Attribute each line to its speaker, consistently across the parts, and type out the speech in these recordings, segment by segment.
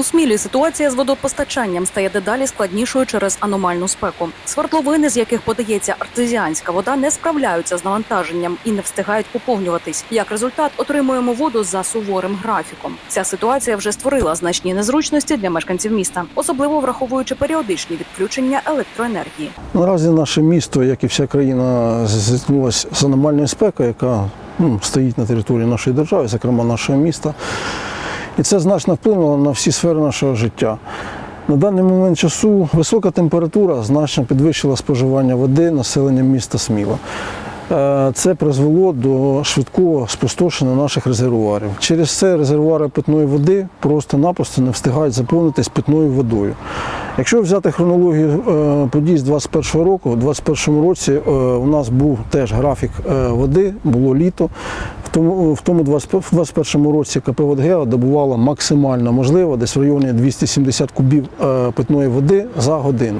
Speaker 1: У Смілі ситуація з водопостачанням стає дедалі складнішою через аномальну спеку. Свердловини, з яких подається артезіанська вода, не справляються з навантаженням і не встигають поповнюватись. Як результат, отримуємо воду за суворим графіком. Ця ситуація вже створила значні незручності для мешканців міста, особливо враховуючи періодичні відключення електроенергії.
Speaker 2: Наразі наше місто, як і вся країна, зіткнулося з аномальною спекою, яка ну, стоїть на території нашої держави, зокрема нашого міста. І це значно вплинуло на всі сфери нашого життя. На даний момент часу висока температура значно підвищила споживання води населенням міста Сміла. Е, Це призвело до швидкого спустошення наших резервуарів. Через це резервуари питної води просто-напросто не встигають заповнитись питною водою. Якщо взяти хронологію е, подій з 2021 року, у 2021 році е, у нас був теж графік води, було літо. В тому, в тому 20 в 21 році КП «Водгео» добувало максимально можливо, десь в районі 270 кубів е, питної води за годину.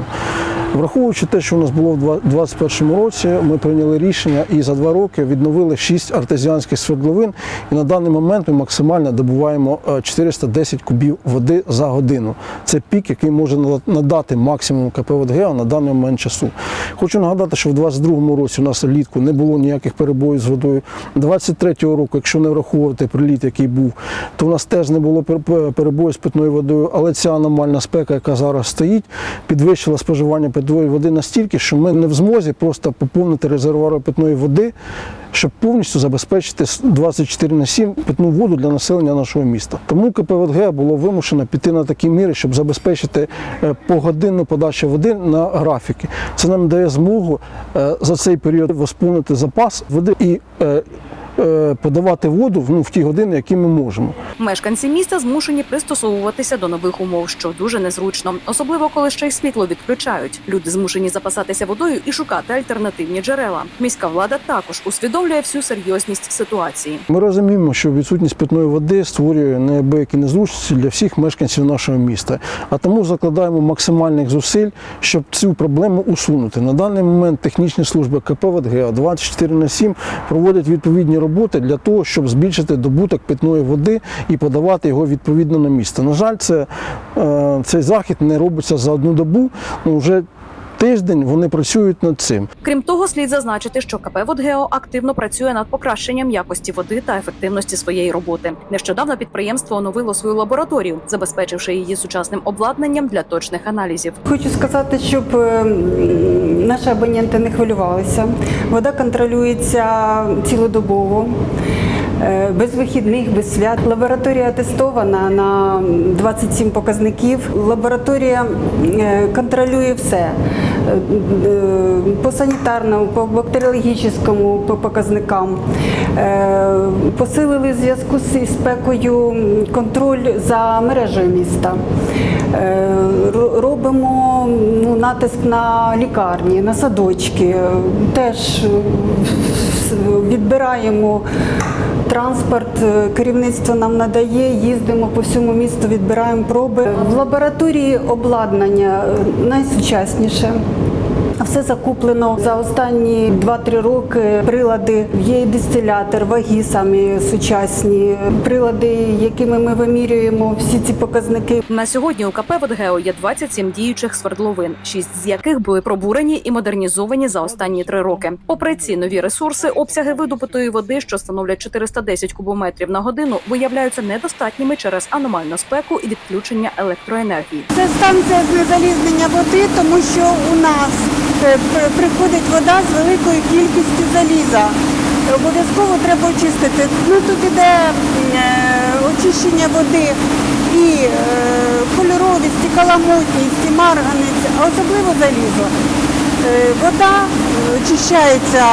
Speaker 2: Враховуючи те, що у нас було в 2021 році, ми прийняли рішення і за два роки відновили 6 артезіанських свердловин. І на даний момент ми максимально добуваємо е, 410 кубів води за годину. Це пік, який може надати максимум КП «Водгео» на даний момент часу. Хочу нагадати, що в 2022 році у нас влітку не було ніяких перебоїв з водою. 23-го року, якщо не враховувати приліт, який був, то у нас теж не було пер- пер- з питною водою. Але ця аномальна спека, яка зараз стоїть, підвищила споживання питної води настільки, що ми не в змозі просто поповнити резервуари питної води, щоб повністю забезпечити с- 24 на 7 питну воду для населення нашого міста. Тому КПВДГ було вимушено піти на такі міри, щоб забезпечити е, погодинну подачу води на графіки. Це нам дає змогу е, за цей період восповнити запас води і е, подавати воду ну, в ті години, які ми можемо.
Speaker 1: Мешканці міста змушені пристосовуватися до нових умов, що дуже незручно, особливо коли ще й світло відключають. Люди змушені запасатися водою і шукати альтернативні джерела. Міська влада також усвідомлює всю серйозність ситуації.
Speaker 2: Ми розуміємо, що відсутність питної води створює неабиякі незручності для всіх мешканців нашого міста. А тому закладаємо максимальних зусиль, щоб цю проблему усунути. На даний момент технічні служби КП «ВДГ» 24 на 7 проводять відповідні роботи для того, щоб збільшити добуток питної води і подавати його відповідно на місто. На жаль, це, е, цей захід не робиться за одну добу. Ну, вже тиждень вони працюють над цим.
Speaker 1: Крім того, слід зазначити, що КП «Водгео» активно працює над покращенням якості води та ефективності своєї роботи. Нещодавно підприємство оновило свою лабораторію, забезпечивши її сучасним обладнанням для точних аналізів.
Speaker 3: Хочу сказати, щоб е, наші абоненти не хвилювалися. Вода контролюється цілодобово. е, Без вихідних, без свят. Лабораторія тестована на 27 показників. Лабораторія е, контролює все по санітарному, по бактеріологічному по показникам. Е, Посилили зв'язку з спекою контроль за мережею міста. Е, Робимо ну, натиск на лікарні, на садочки. Теж е, відбираємо транспорт, е, керівництво нам надає, їздимо по всьому місту, відбираємо проби. В лабораторії обладнання е, найсучасніше. Все закуплено за останні 2-3 роки. Прилади є і дистилятор, ваги самі сучасні, прилади, якими ми вимірюємо всі ці показники.
Speaker 1: На сьогодні у КП «Водгео» є 27 діючих свердловин, шість з яких були пробурені і модернізовані за останні три роки. Попри ці нові ресурси, обсяги видобутої води, що становлять 410 кубометрів на годину, виявляються недостатніми через аномальну спеку і відключення електроенергії.
Speaker 3: Це станція з залізнення води, тому що у нас приходить вода з великою кількістю заліза. Обов'язково треба очистити. Ну тут іде е, очищення води і е, кольоровість, і каламутність, і марганець, а особливо залізо. Е, Вода очищається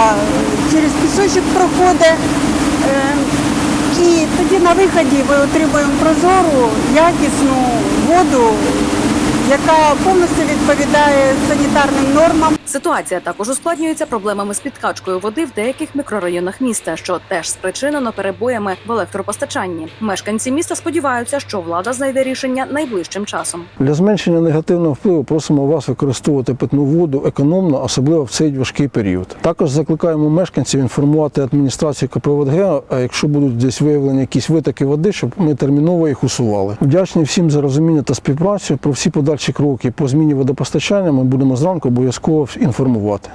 Speaker 3: через пісочок проходить. і тоді на виході ми отримуємо прозору, якісну воду, яка повністю відповідає санітарним нормам.
Speaker 1: Ситуація також ускладнюється проблемами з підкачкою води в деяких мікрорайонах міста, що теж спричинено перебоями в електропостачанні. Мешканці міста сподіваються, що влада знайде рішення найближчим часом.
Speaker 2: Для зменшення негативного впливу просимо вас використовувати питну воду економно, особливо в цей важкий період. Також закликаємо мешканців інформувати адміністрацію КПВДГ, якщо будуть десь виявлені якісь витоки води, щоб ми терміново їх усували. Вдячні всім за розуміння та співпрацю. Про всі подальші кроки по зміні водопостачання ми будемо зранку обов'язково інформувати.